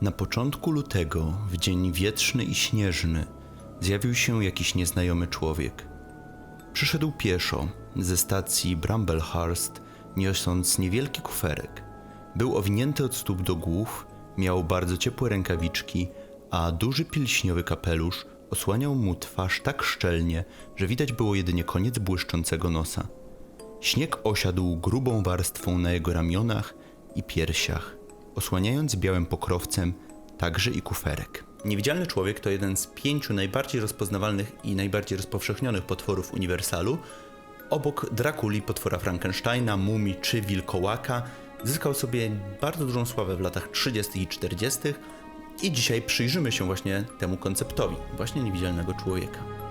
Na początku lutego, w dzień wietrzny i śnieżny, zjawił się jakiś nieznajomy człowiek. Przyszedł pieszo ze stacji Bramblehurst, niosąc niewielki kuferek. Był owinięty od stóp do głów, miał bardzo ciepłe rękawiczki, a duży pilśniowy kapelusz osłaniał mu twarz tak szczelnie, że widać było jedynie koniec błyszczącego nosa. Śnieg osiadł grubą warstwą na jego ramionach i piersiach, osłaniając białym pokrowcem także i kuferek. Niewidzialny człowiek to jeden z pięciu najbardziej rozpoznawalnych i najbardziej rozpowszechnionych potworów Uniwersalu. Obok Drakuli, potwora Frankensteina, mumii czy wilkołaka zyskał sobie bardzo dużą sławę w latach 30. i 40. I dzisiaj przyjrzymy się właśnie temu konceptowi, właśnie niewidzialnego człowieka.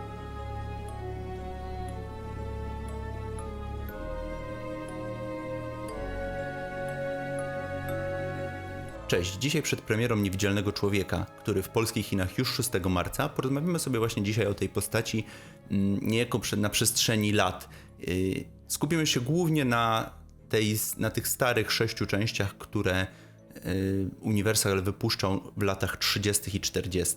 Cześć, dzisiaj przed premierą Niewidzialnego Człowieka, który w polskich Chinach już 6 marca, porozmawiamy sobie właśnie dzisiaj o tej postaci mm, niejako na przestrzeni lat. Yy, Skupimy się głównie na, tej, na tych starych sześciu częściach, które yy, Universal wypuszczał w latach 30. i 40.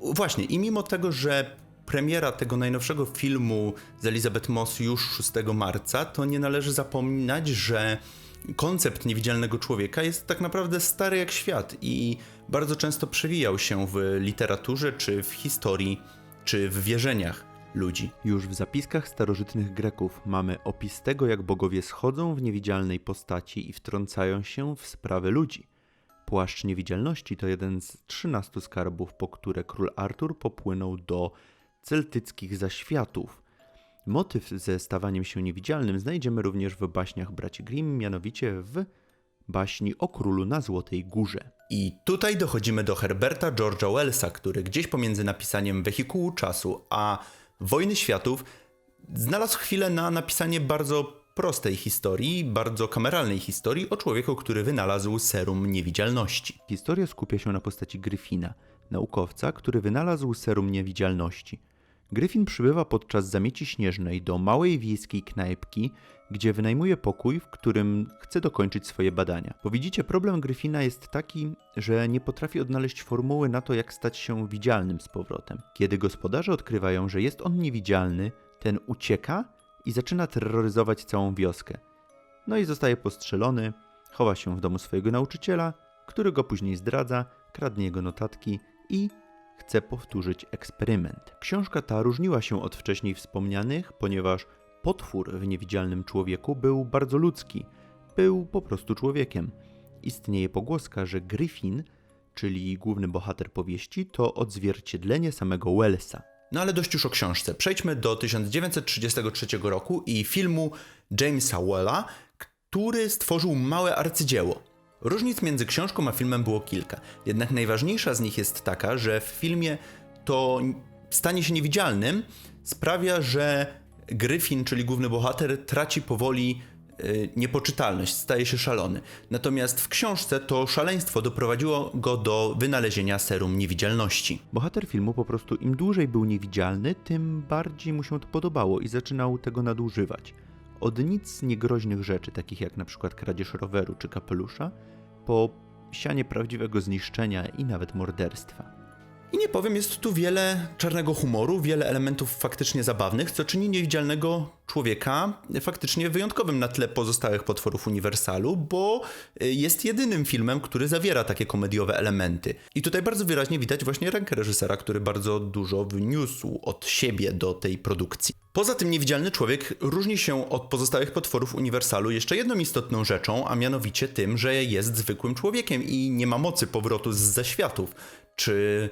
Właśnie, i mimo tego, że premiera tego najnowszego filmu z Elizabeth Moss już 6 marca, to nie należy zapominać, że koncept niewidzialnego człowieka jest tak naprawdę stary jak świat i bardzo często przewijał się w literaturze, czy w historii, czy w wierzeniach ludzi. Już w zapiskach starożytnych Greków mamy opis tego, jak bogowie schodzą w niewidzialnej postaci i wtrącają się w sprawy ludzi. Płaszcz niewidzialności to jeden z 13 skarbów, po które król Artur popłynął do celtyckich zaświatów. Motyw ze stawaniem się niewidzialnym znajdziemy również w baśniach braci Grimm, mianowicie w baśni o królu na Złotej Górze. I tutaj dochodzimy do Herberta George'a Wellsa, który gdzieś pomiędzy napisaniem Wehikułu Czasu a Wojny Światów znalazł chwilę na napisanie bardzo prostej historii, bardzo kameralnej historii o człowieku, który wynalazł serum niewidzialności. Historia skupia się na postaci Gryfina, naukowca, który wynalazł serum niewidzialności. Gryfin przybywa podczas zamieci śnieżnej do małej wiejskiej knajpki, gdzie wynajmuje pokój, w którym chce dokończyć swoje badania. Bo widzicie, problem Gryfina jest taki, że nie potrafi odnaleźć formuły na to, jak stać się widzialnym z powrotem. Kiedy gospodarze odkrywają, że jest on niewidzialny, ten ucieka i zaczyna terroryzować całą wioskę. No i zostaje postrzelony, chowa się w domu swojego nauczyciela, który go później zdradza, kradnie jego notatki i chce powtórzyć eksperyment. Książka ta różniła się od wcześniej wspomnianych, ponieważ potwór w niewidzialnym człowieku był bardzo ludzki, był po prostu człowiekiem. Istnieje pogłoska, że Gryfin, czyli główny bohater powieści, to odzwierciedlenie samego Wellsa. No ale dość już o książce. Przejdźmy do 1933 roku i filmu Jamesa Wella, który stworzył małe arcydzieło. Różnic między książką a filmem było kilka. Jednak najważniejsza z nich jest taka, że w filmie to stanie się niewidzialnym sprawia, że Gryfin, czyli główny bohater, traci powoli y, niepoczytalność, staje się szalony. Natomiast w książce to szaleństwo doprowadziło go do wynalezienia serum niewidzialności. Bohater filmu po prostu im dłużej był niewidzialny, tym bardziej mu się to podobało i zaczynał tego nadużywać. Od nic niegroźnych rzeczy, takich jak na przykład kradzież roweru czy kapelusza, po sianie prawdziwego zniszczenia i nawet morderstwa. I nie powiem, jest tu wiele czarnego humoru, wiele elementów faktycznie zabawnych, co czyni niewidzialnego człowieka faktycznie wyjątkowym na tle pozostałych potworów Uniwersalu, bo y, jest jedynym filmem, który zawiera takie komediowe elementy. I tutaj bardzo wyraźnie widać właśnie rękę reżysera, który bardzo dużo wniósł od siebie do tej produkcji. Poza tym niewidzialny człowiek różni się od pozostałych potworów Uniwersalu jeszcze jedną istotną rzeczą, a mianowicie tym, że jest zwykłym człowiekiem i nie ma mocy powrotu z zaświatów, czy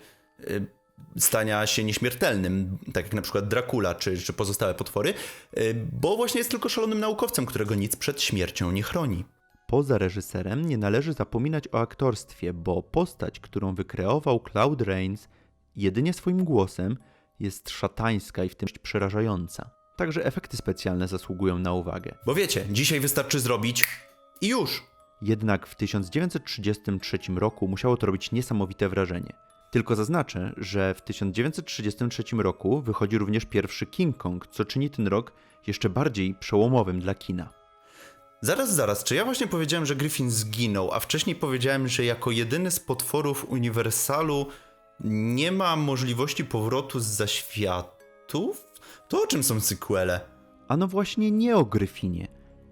stania się nieśmiertelnym, tak jak na przykład Dracula czy, czy pozostałe potwory, y, bo właśnie jest tylko szalonym naukowcem, którego nic przed śmiercią nie chroni. Poza reżyserem nie należy zapominać o aktorstwie, bo postać, którą wykreował Claude Rains jedynie swoim głosem, jest szatańska i w tym przerażająca. Także efekty specjalne zasługują na uwagę. Bo wiecie, dzisiaj wystarczy zrobić i już. Jednak w 1933 roku musiało to robić niesamowite wrażenie. Tylko zaznaczę, że w 1933 roku wychodzi również pierwszy King Kong, co czyni ten rok jeszcze bardziej przełomowym dla kina. Zaraz, zaraz, czy ja właśnie powiedziałem, że Griffin zginął, a wcześniej powiedziałem, że jako jedyny z potworów Uniwersalu nie ma możliwości powrotu z zaświatów? To o czym są sequele? A no właśnie nie o Gryfinie.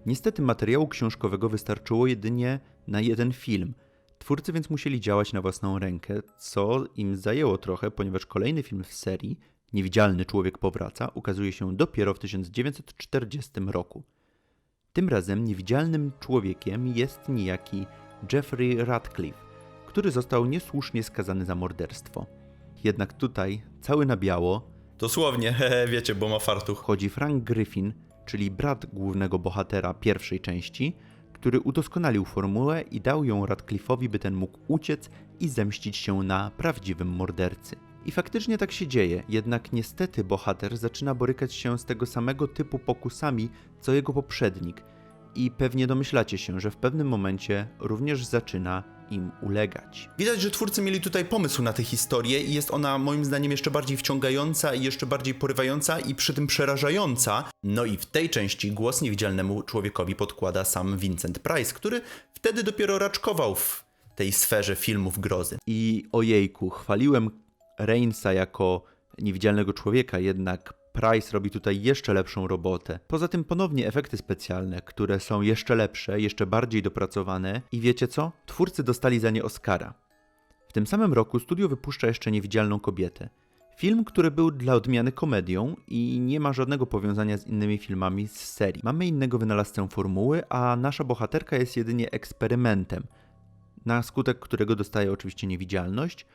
Niestety materiału książkowego wystarczyło jedynie na jeden film. Twórcy więc musieli działać na własną rękę, co im zajęło trochę, ponieważ kolejny film w serii, Niewidzialny Człowiek Powraca, ukazuje się dopiero w 1940 roku. Tym razem niewidzialnym człowiekiem jest niejaki Jeffrey Radcliffe, który został niesłusznie skazany za morderstwo. Jednak tutaj, cały na biało, Dosłownie, hehe, wiecie, bo ma fartuch. wchodzi Frank Griffin, czyli brat głównego bohatera pierwszej części, który udoskonalił formułę i dał ją Radcliffe'owi, by ten mógł uciec i zemścić się na prawdziwym mordercy. I faktycznie tak się dzieje, jednak niestety bohater zaczyna borykać się z tego samego typu pokusami, co jego poprzednik. I pewnie domyślacie się, że w pewnym momencie również zaczyna im ulegać. Widać, że twórcy mieli tutaj pomysł na tę historię i jest ona moim zdaniem jeszcze bardziej wciągająca i jeszcze bardziej porywająca i przy tym przerażająca. No i w tej części głos niewidzialnemu człowiekowi podkłada sam Vincent Price, który wtedy dopiero raczkował w tej sferze filmów grozy. I ojejku, chwaliłem Reinsa jako niewidzialnego człowieka, jednak Price robi tutaj jeszcze lepszą robotę. Poza tym ponownie efekty specjalne, które są jeszcze lepsze, jeszcze bardziej dopracowane i wiecie co? Twórcy dostali za nie Oscara. W tym samym roku studio wypuszcza jeszcze Niewidzialną kobietę. Film, który był dla odmiany komedią i nie ma żadnego powiązania z innymi filmami z serii. Mamy innego wynalazcę formuły, a nasza bohaterka jest jedynie eksperymentem, na skutek którego dostaje oczywiście niewidzialność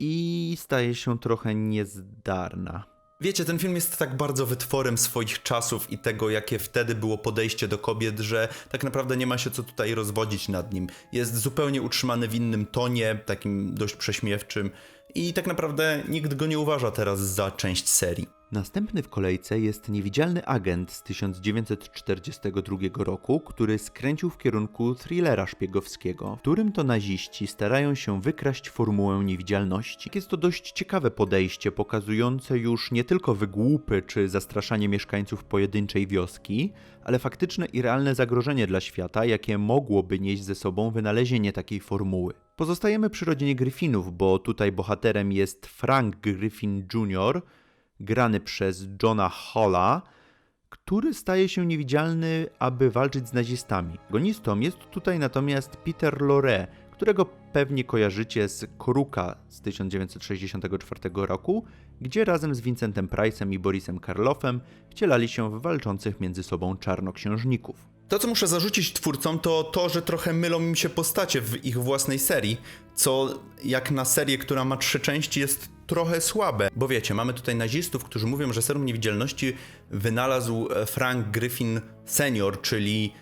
i staje się trochę niezdarna. Wiecie, ten film jest tak bardzo wytworem swoich czasów i tego, jakie wtedy było podejście do kobiet, że tak naprawdę nie ma się co tutaj rozwodzić nad nim. Jest zupełnie utrzymany w innym tonie, takim dość prześmiewczym i tak naprawdę nikt go nie uważa teraz za część serii. Następny w kolejce jest niewidzialny agent z 1942 roku, który skręcił w kierunku thrillera szpiegowskiego, w którym to naziści starają się wykraść formułę niewidzialności. Jest to dość ciekawe podejście, pokazujące już nie tylko wygłupy czy zastraszanie mieszkańców pojedynczej wioski, ale faktyczne i realne zagrożenie dla świata, jakie mogłoby nieść ze sobą wynalezienie takiej formuły. Pozostajemy przy rodzinie Griffinów, bo tutaj bohaterem jest Frank Griffin Jr., grany przez Johna Holla, który staje się niewidzialny, aby walczyć z nazistami. Gonistą jest tutaj natomiast Peter Lorre, którego pewnie kojarzycie z Koruka z 1964 roku, gdzie razem z Vincentem Price'em i Borisem Karloffem wcielali się w walczących między sobą czarnoksiężników. To, co muszę zarzucić twórcom, to to, że trochę mylą im się postacie w ich własnej serii, co jak na serię, która ma trzy części, jest trochę słabe. Bo wiecie, mamy tutaj nazistów, którzy mówią, że serum niewidzialności wynalazł e, Frank Griffin senior, czyli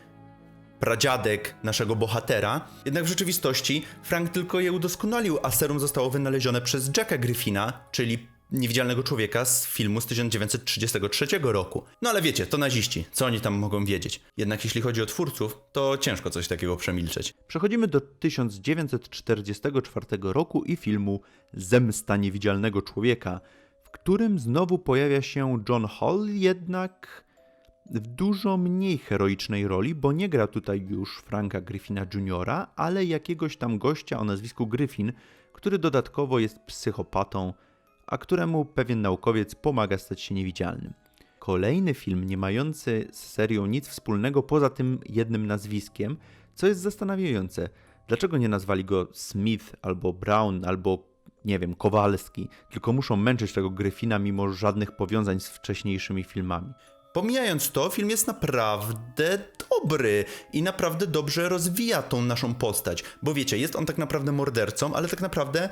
pradziadek naszego bohatera. Jednak w rzeczywistości Frank tylko je udoskonalił, a serum zostało wynalezione przez Jacka Griffina, czyli niewidzialnego człowieka z filmu z 1933 roku. No ale wiecie, to naziści, co oni tam mogą wiedzieć? Jednak jeśli chodzi o twórców, to ciężko coś takiego przemilczeć. Przechodzimy do 1944 roku i filmu Zemsta niewidzialnego człowieka, w którym znowu pojawia się John Hall, jednak w dużo mniej heroicznej roli, bo nie gra tutaj już Franka Griffina Jr., ale jakiegoś tam gościa o nazwisku Griffin, który dodatkowo jest psychopatą, a któremu pewien naukowiec pomaga stać się niewidzialnym. Kolejny film nie mający z serią nic wspólnego poza tym jednym nazwiskiem, co jest zastanawiające. Dlaczego nie nazwali go Smith albo Brown albo nie wiem, Kowalski, tylko muszą męczyć tego Gryfina mimo żadnych powiązań z wcześniejszymi filmami. Pomijając to, film jest naprawdę dobry i naprawdę dobrze rozwija tą naszą postać. Bo wiecie, jest on tak naprawdę mordercą, ale tak naprawdę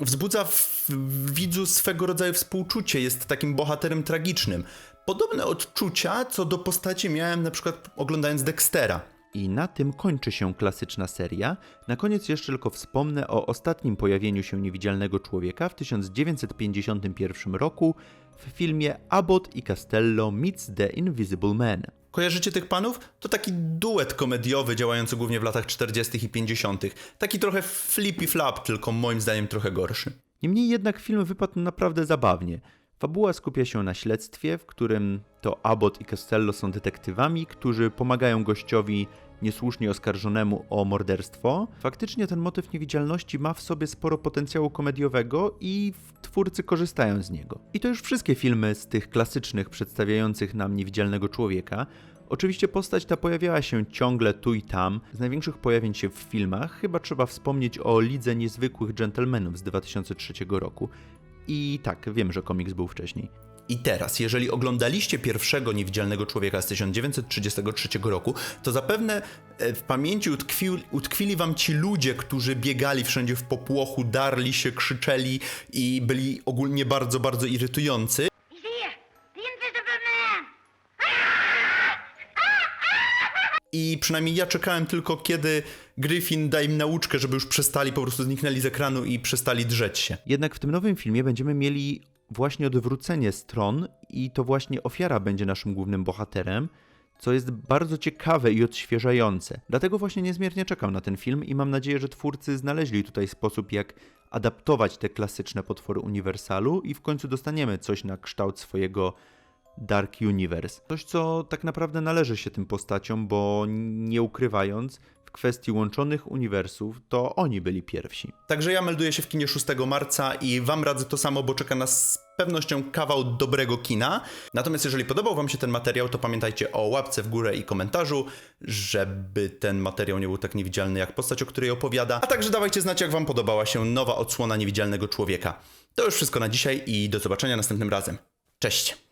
wzbudza w, widzu swego rodzaju współczucie, jest takim bohaterem tragicznym. Podobne odczucia co do postaci miałem na przykład oglądając Dextera. I na tym kończy się klasyczna seria. Na koniec jeszcze tylko wspomnę o ostatnim pojawieniu się niewidzialnego człowieka w 1951 roku w filmie Abbott i Costello meets the Invisible Man. Kojarzycie tych panów? To taki duet komediowy działający głównie w latach 40. i 50. Taki trochę flippy flap, tylko moim zdaniem trochę gorszy. Niemniej jednak film wypadł naprawdę zabawnie. Fabuła skupia się na śledztwie, w którym to Abbott i Costello są detektywami, którzy pomagają gościowi niesłusznie oskarżonemu o morderstwo. Faktycznie ten motyw niewidzialności ma w sobie sporo potencjału komediowego i twórcy korzystają z niego. I to już wszystkie filmy z tych klasycznych przedstawiających nam niewidzialnego człowieka. Oczywiście postać ta pojawiała się ciągle tu i tam. Z największych pojawień się w filmach chyba trzeba wspomnieć o Lidze Niezwykłych Gentlemanów z 2003 roku. I tak, wiem, że komiks był wcześniej. I teraz, jeżeli oglądaliście pierwszego niewidzialnego człowieka z 1933 roku, to zapewne e, w pamięci utkwi, utkwili wam ci ludzie, którzy biegali wszędzie w popłochu, darli się, krzyczeli i byli ogólnie bardzo, bardzo irytujący. I przynajmniej ja czekałem tylko, kiedy Griffin da im nauczkę, żeby już przestali, po prostu zniknęli z ekranu i przestali drzeć się. Jednak w tym nowym filmie będziemy mieli właśnie odwrócenie stron i to właśnie ofiara będzie naszym głównym bohaterem, co jest bardzo ciekawe i odświeżające. Dlatego właśnie niezmiernie czekam na ten film i mam nadzieję, że twórcy znaleźli tutaj sposób, jak adaptować te klasyczne potwory Uniwersalu i w końcu dostaniemy coś na kształt swojego Dark Universe. Coś, co tak naprawdę należy się tym postaciom, bo nie ukrywając, kwestii łączonych uniwersów, to oni byli pierwsi. Także ja melduję się w kinie 6 marca i wam radzę to samo, bo czeka nas z pewnością kawał dobrego kina. Natomiast jeżeli podobał wam się ten materiał, to pamiętajcie o łapce w górę i komentarzu, żeby ten materiał nie był tak niewidzialny jak postać, o której opowiada. A także dawajcie znać, jak wam podobała się nowa odsłona niewidzialnego człowieka. To już wszystko na dzisiaj i do zobaczenia następnym razem. Cześć!